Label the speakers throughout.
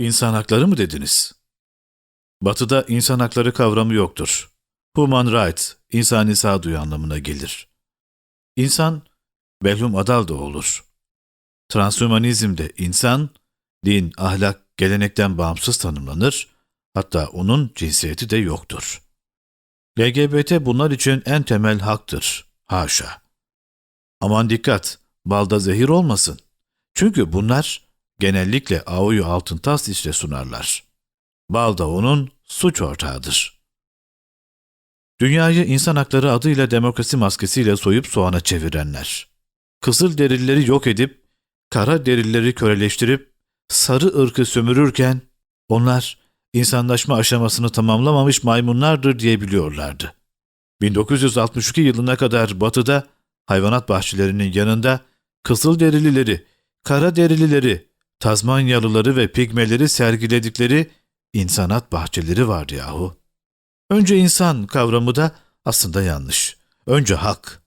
Speaker 1: İnsan hakları mı dediniz? Batı'da insan hakları kavramı yoktur. Human rights, insani sağduyu anlamına gelir. İnsan, belhum adal da olur. Transhümanizmde insan, din, ahlak, gelenekten bağımsız tanımlanır, hatta onun cinsiyeti de yoktur. LGBT bunlar için en temel haktır. Haşa. Aman dikkat, balda zehir olmasın. Çünkü bunlar genellikle Aoyu altın tas işte sunarlar. Bal da onun suç ortağıdır. Dünyayı insan hakları adıyla demokrasi maskesiyle soyup soğana çevirenler. Kızıl derileri yok edip, kara derileri köreleştirip, sarı ırkı sömürürken, onlar insanlaşma aşamasını tamamlamamış maymunlardır diyebiliyorlardı. 1962 yılına kadar batıda hayvanat bahçelerinin yanında kızıl derilileri, kara derilileri, Tazmanyalıları ve pigmeleri sergiledikleri insanat bahçeleri vardı yahu. Önce insan kavramı da aslında yanlış. Önce hak.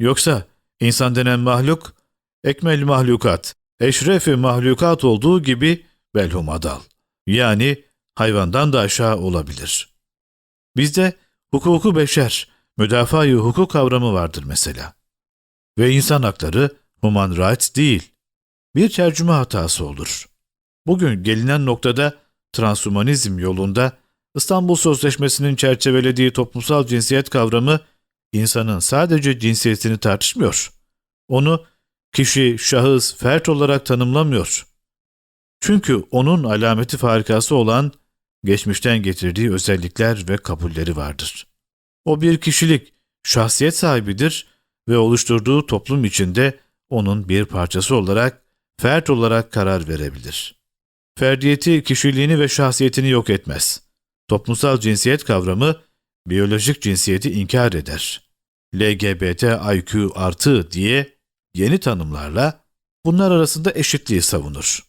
Speaker 1: Yoksa insan denen mahluk, ekmel mahlukat, eşrefi mahlukat olduğu gibi belhum adal. Yani hayvandan da aşağı olabilir. Bizde hukuku beşer, müdafaa-i hukuk kavramı vardır mesela. Ve insan hakları human rights değil, bir tercüme hatası olur. Bugün gelinen noktada transhumanizm yolunda İstanbul Sözleşmesi'nin çerçevelediği toplumsal cinsiyet kavramı insanın sadece cinsiyetini tartışmıyor. Onu kişi, şahıs, fert olarak tanımlamıyor. Çünkü onun alameti farikası olan geçmişten getirdiği özellikler ve kabulleri vardır. O bir kişilik, şahsiyet sahibidir ve oluşturduğu toplum içinde onun bir parçası olarak, fert olarak karar verebilir. Ferdiyeti, kişiliğini ve şahsiyetini yok etmez. Toplumsal cinsiyet kavramı, biyolojik cinsiyeti inkar eder. LGBT IQ artı diye yeni tanımlarla bunlar arasında eşitliği savunur.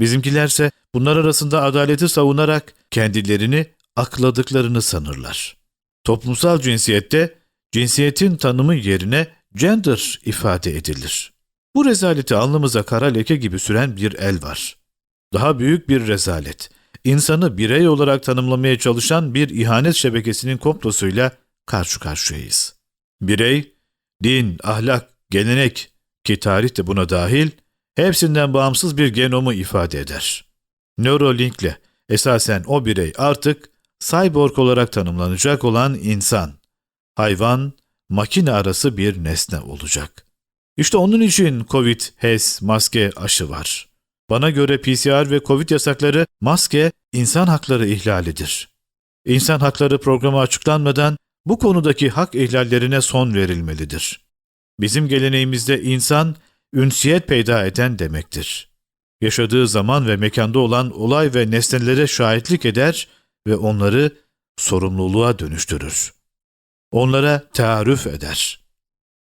Speaker 1: Bizimkilerse bunlar arasında adaleti savunarak kendilerini akladıklarını sanırlar. Toplumsal cinsiyette cinsiyetin tanımı yerine gender ifade edilir. Bu rezaleti alnımıza kara leke gibi süren bir el var. Daha büyük bir rezalet, insanı birey olarak tanımlamaya çalışan bir ihanet şebekesinin komplosuyla karşı karşıyayız. Birey, din, ahlak, gelenek ki tarih de buna dahil, hepsinden bağımsız bir genomu ifade eder. Neuralink'le esasen o birey artık cyborg olarak tanımlanacak olan insan, hayvan, makine arası bir nesne olacak. İşte onun için Covid, HES, maske, aşı var. Bana göre PCR ve Covid yasakları maske insan hakları ihlalidir. İnsan hakları programı açıklanmadan bu konudaki hak ihlallerine son verilmelidir. Bizim geleneğimizde insan ünsiyet peyda eden demektir. Yaşadığı zaman ve mekanda olan olay ve nesnelere şahitlik eder ve onları sorumluluğa dönüştürür. Onlara taarruf eder.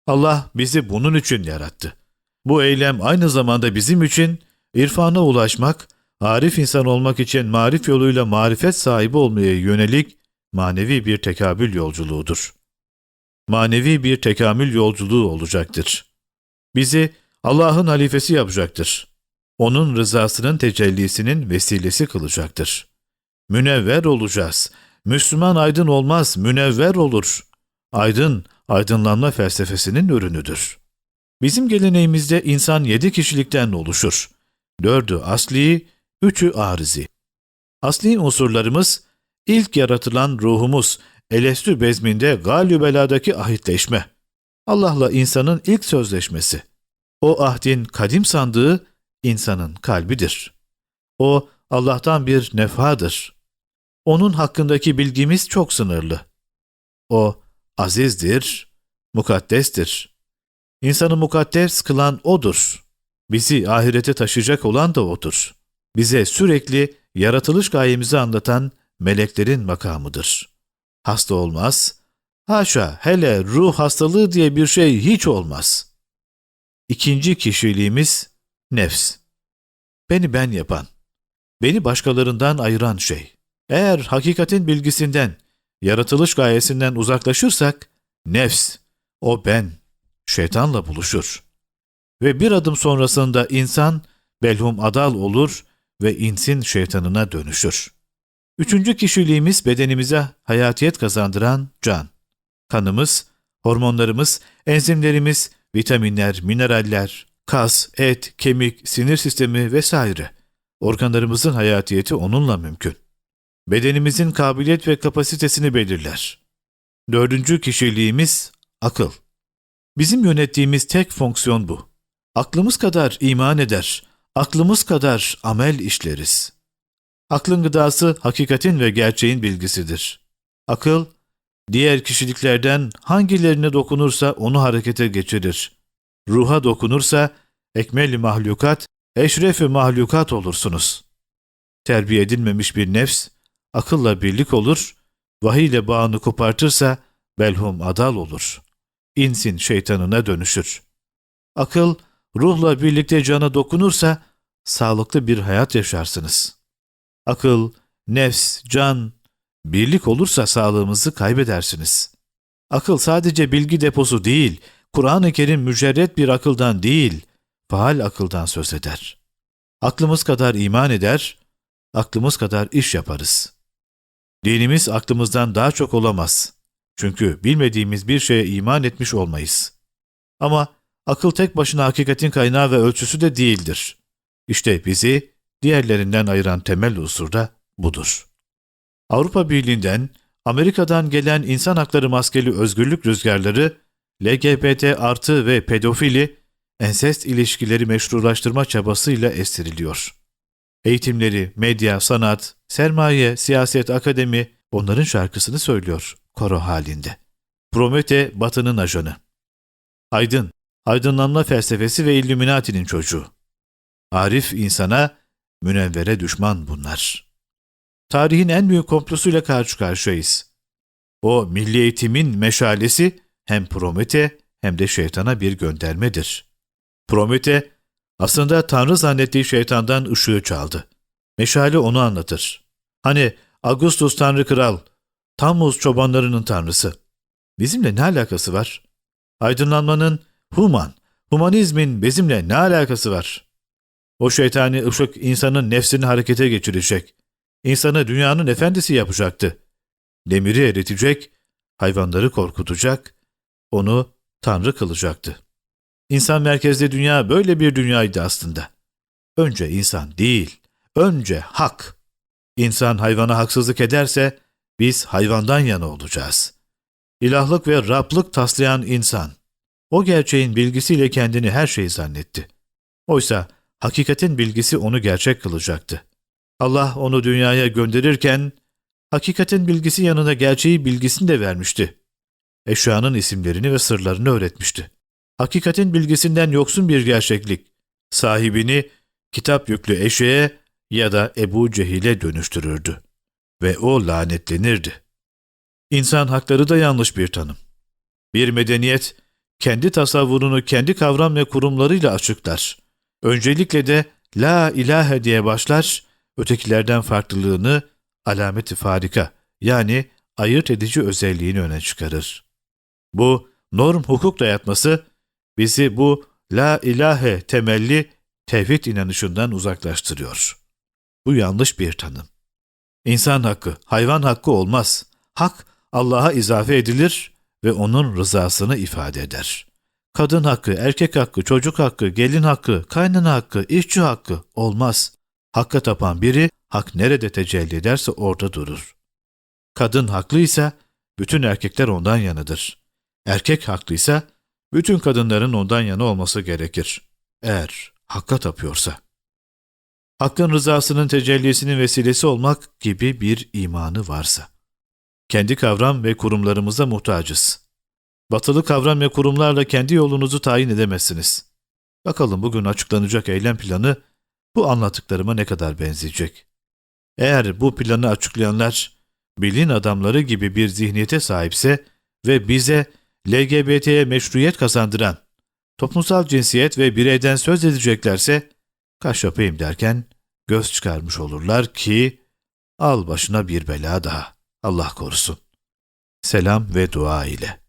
Speaker 1: Allah bizi bunun için yarattı. Bu eylem aynı zamanda bizim için irfana ulaşmak, arif insan olmak için marif yoluyla marifet sahibi olmaya yönelik manevi bir tekabül yolculuğudur. Manevi bir tekamül yolculuğu olacaktır. Bizi Allah'ın halifesi yapacaktır. Onun rızasının tecellisinin vesilesi kılacaktır. Münevver olacağız. Müslüman aydın olmaz, münevver olur. Aydın, aydınlanma felsefesinin ürünüdür. Bizim geleneğimizde insan yedi kişilikten oluşur. Dördü asli, üçü arizi. Asli unsurlarımız, ilk yaratılan ruhumuz, elestü bezminde galübeladaki ahitleşme. Allah'la insanın ilk sözleşmesi. O ahdin kadim sandığı insanın kalbidir. O Allah'tan bir nefadır. Onun hakkındaki bilgimiz çok sınırlı. O azizdir, mukaddestir. İnsanı mukaddes kılan O'dur. Bizi ahirete taşıyacak olan da O'dur. Bize sürekli yaratılış gayemizi anlatan meleklerin makamıdır. Hasta olmaz, haşa hele ruh hastalığı diye bir şey hiç olmaz. İkinci kişiliğimiz nefs. Beni ben yapan, beni başkalarından ayıran şey. Eğer hakikatin bilgisinden, yaratılış gayesinden uzaklaşırsak, nefs, o ben, şeytanla buluşur. Ve bir adım sonrasında insan belhum adal olur ve insin şeytanına dönüşür. Üçüncü kişiliğimiz bedenimize hayatiyet kazandıran can. Kanımız, hormonlarımız, enzimlerimiz, vitaminler, mineraller, kas, et, kemik, sinir sistemi vesaire. Organlarımızın hayatiyeti onunla mümkün. Bedenimizin kabiliyet ve kapasitesini belirler. Dördüncü kişiliğimiz akıl. Bizim yönettiğimiz tek fonksiyon bu. Aklımız kadar iman eder, aklımız kadar amel işleriz. Aklın gıdası hakikatin ve gerçeğin bilgisidir. Akıl, diğer kişiliklerden hangilerine dokunursa onu harekete geçirir. Ruha dokunursa ekmel mahlukat, eşrefi mahlukat olursunuz. Terbiye edilmemiş bir nefs, akılla birlik olur, vahiy ile bağını kopartırsa belhum adal olur. İnsin şeytanına dönüşür. Akıl, ruhla birlikte cana dokunursa sağlıklı bir hayat yaşarsınız. Akıl, nefs, can birlik olursa sağlığımızı kaybedersiniz. Akıl sadece bilgi deposu değil, Kur'an-ı Kerim mücerret bir akıldan değil, faal akıldan söz eder. Aklımız kadar iman eder, aklımız kadar iş yaparız. Dinimiz aklımızdan daha çok olamaz. Çünkü bilmediğimiz bir şeye iman etmiş olmayız. Ama akıl tek başına hakikatin kaynağı ve ölçüsü de değildir. İşte bizi diğerlerinden ayıran temel unsur da budur. Avrupa Birliği'nden, Amerika'dan gelen insan hakları maskeli özgürlük rüzgarları, LGBT artı ve pedofili, ensest ilişkileri meşrulaştırma çabasıyla estiriliyor. Eğitimleri, medya, sanat, sermaye, siyaset, akademi onların şarkısını söylüyor koro halinde. Promete batının ajanı. Aydın, aydınlanma felsefesi ve Illuminati'nin çocuğu. Arif insana, münevvere düşman bunlar. Tarihin en büyük komplosuyla karşı karşıyayız. O milli eğitimin meşalesi hem Promete hem de şeytana bir göndermedir. Promete aslında Tanrı zannettiği şeytandan ışığı çaldı. Meşale onu anlatır. Hani Augustus Tanrı Kral, Tammuz çobanlarının tanrısı. Bizimle ne alakası var? Aydınlanmanın, human, humanizmin bizimle ne alakası var? O şeytani ışık insanın nefsini harekete geçirecek. İnsanı dünyanın efendisi yapacaktı. Demiri eritecek, hayvanları korkutacak, onu tanrı kılacaktı. İnsan merkezli dünya böyle bir dünyaydı aslında. Önce insan değil, önce hak. İnsan hayvana haksızlık ederse biz hayvandan yana olacağız. İlahlık ve Rablık taslayan insan. O gerçeğin bilgisiyle kendini her şeyi zannetti. Oysa hakikatin bilgisi onu gerçek kılacaktı. Allah onu dünyaya gönderirken hakikatin bilgisi yanına gerçeği bilgisini de vermişti. Eşyanın isimlerini ve sırlarını öğretmişti. Hakikatin bilgisinden yoksun bir gerçeklik, sahibini kitap yüklü eşeğe ya da Ebu Cehil'e dönüştürürdü. Ve o lanetlenirdi. İnsan hakları da yanlış bir tanım. Bir medeniyet, kendi tasavvurunu kendi kavram ve kurumlarıyla açıklar. Öncelikle de La ilahe diye başlar, ötekilerden farklılığını alameti farika yani ayırt edici özelliğini öne çıkarır. Bu norm hukuk dayatması bizi bu la ilahe temelli tevhid inanışından uzaklaştırıyor. Bu yanlış bir tanım. İnsan hakkı, hayvan hakkı olmaz. Hak Allah'a izafe edilir ve onun rızasını ifade eder. Kadın hakkı, erkek hakkı, çocuk hakkı, gelin hakkı, kaynana hakkı, işçi hakkı olmaz. Hakka tapan biri hak nerede tecelli ederse orada durur. Kadın haklıysa bütün erkekler ondan yanıdır. Erkek haklıysa bütün kadınların ondan yana olması gerekir. Eğer hakka tapıyorsa. Hakkın rızasının tecellisinin vesilesi olmak gibi bir imanı varsa. Kendi kavram ve kurumlarımıza muhtacız. Batılı kavram ve kurumlarla kendi yolunuzu tayin edemezsiniz. Bakalım bugün açıklanacak eylem planı bu anlattıklarıma ne kadar benzeyecek. Eğer bu planı açıklayanlar bilin adamları gibi bir zihniyete sahipse ve bize LGBT'ye meşruiyet kazandıran toplumsal cinsiyet ve bireyden söz edeceklerse kaş yapayım derken göz çıkarmış olurlar ki al başına bir bela daha. Allah korusun. Selam ve dua ile.